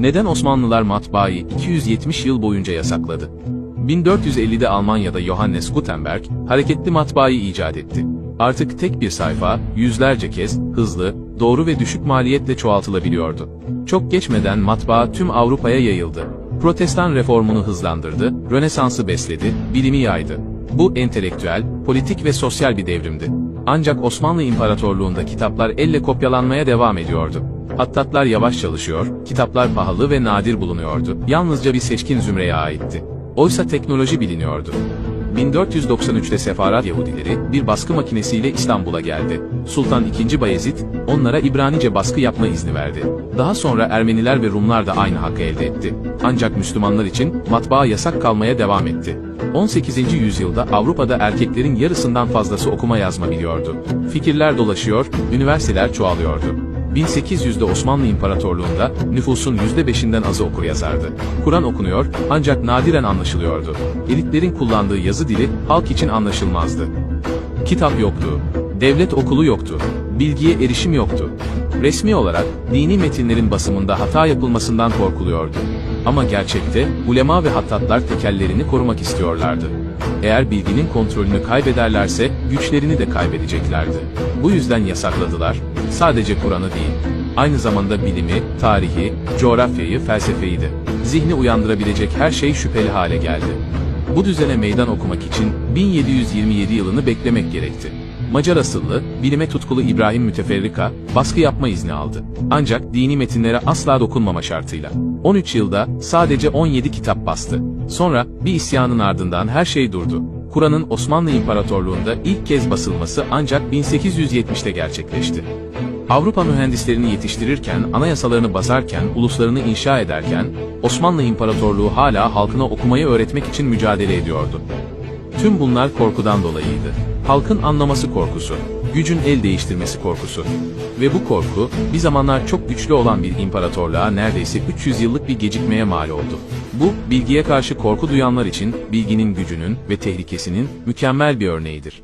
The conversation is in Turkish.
Neden Osmanlılar matbaayı 270 yıl boyunca yasakladı? 1450'de Almanya'da Johannes Gutenberg, hareketli matbaayı icat etti. Artık tek bir sayfa, yüzlerce kez, hızlı, doğru ve düşük maliyetle çoğaltılabiliyordu. Çok geçmeden matbaa tüm Avrupa'ya yayıldı. Protestan reformunu hızlandırdı, Rönesans'ı besledi, bilimi yaydı. Bu entelektüel, politik ve sosyal bir devrimdi. Ancak Osmanlı İmparatorluğu'nda kitaplar elle kopyalanmaya devam ediyordu. Hattatlar yavaş çalışıyor, kitaplar pahalı ve nadir bulunuyordu. Yalnızca bir seçkin zümreye aitti. Oysa teknoloji biliniyordu. 1493'te Sefarat Yahudileri bir baskı makinesiyle İstanbul'a geldi. Sultan II. Bayezid onlara İbranice baskı yapma izni verdi. Daha sonra Ermeniler ve Rumlar da aynı hakkı elde etti. Ancak Müslümanlar için matbaa yasak kalmaya devam etti. 18. yüzyılda Avrupa'da erkeklerin yarısından fazlası okuma yazma biliyordu. Fikirler dolaşıyor, üniversiteler çoğalıyordu. 1800'de Osmanlı İmparatorluğu'nda nüfusun %5'inden azı okur yazardı. Kur'an okunuyor ancak nadiren anlaşılıyordu. Elitlerin kullandığı yazı dili halk için anlaşılmazdı. Kitap yoktu. Devlet okulu yoktu. Bilgiye erişim yoktu. Resmi olarak dini metinlerin basımında hata yapılmasından korkuluyordu. Ama gerçekte ulema ve hattatlar tekellerini korumak istiyorlardı. Eğer bilginin kontrolünü kaybederlerse güçlerini de kaybedeceklerdi. Bu yüzden yasakladılar. Sadece Kur'an'ı değil. Aynı zamanda bilimi, tarihi, coğrafyayı, felsefeyi de. Zihni uyandırabilecek her şey şüpheli hale geldi. Bu düzene meydan okumak için 1727 yılını beklemek gerekti. Macar asıllı, bilime tutkulu İbrahim Müteferrika, baskı yapma izni aldı. Ancak dini metinlere asla dokunmama şartıyla. 13 yılda sadece 17 kitap bastı. Sonra bir isyanın ardından her şey durdu. Kur'an'ın Osmanlı İmparatorluğu'nda ilk kez basılması ancak 1870'te gerçekleşti. Avrupa mühendislerini yetiştirirken, anayasalarını basarken, uluslarını inşa ederken, Osmanlı İmparatorluğu hala halkına okumayı öğretmek için mücadele ediyordu. Tüm bunlar korkudan dolayıydı. Halkın anlaması korkusu, gücün el değiştirmesi korkusu. Ve bu korku, bir zamanlar çok güçlü olan bir imparatorluğa neredeyse 300 yıllık bir gecikmeye mal oldu. Bu, bilgiye karşı korku duyanlar için bilginin gücünün ve tehlikesinin mükemmel bir örneğidir.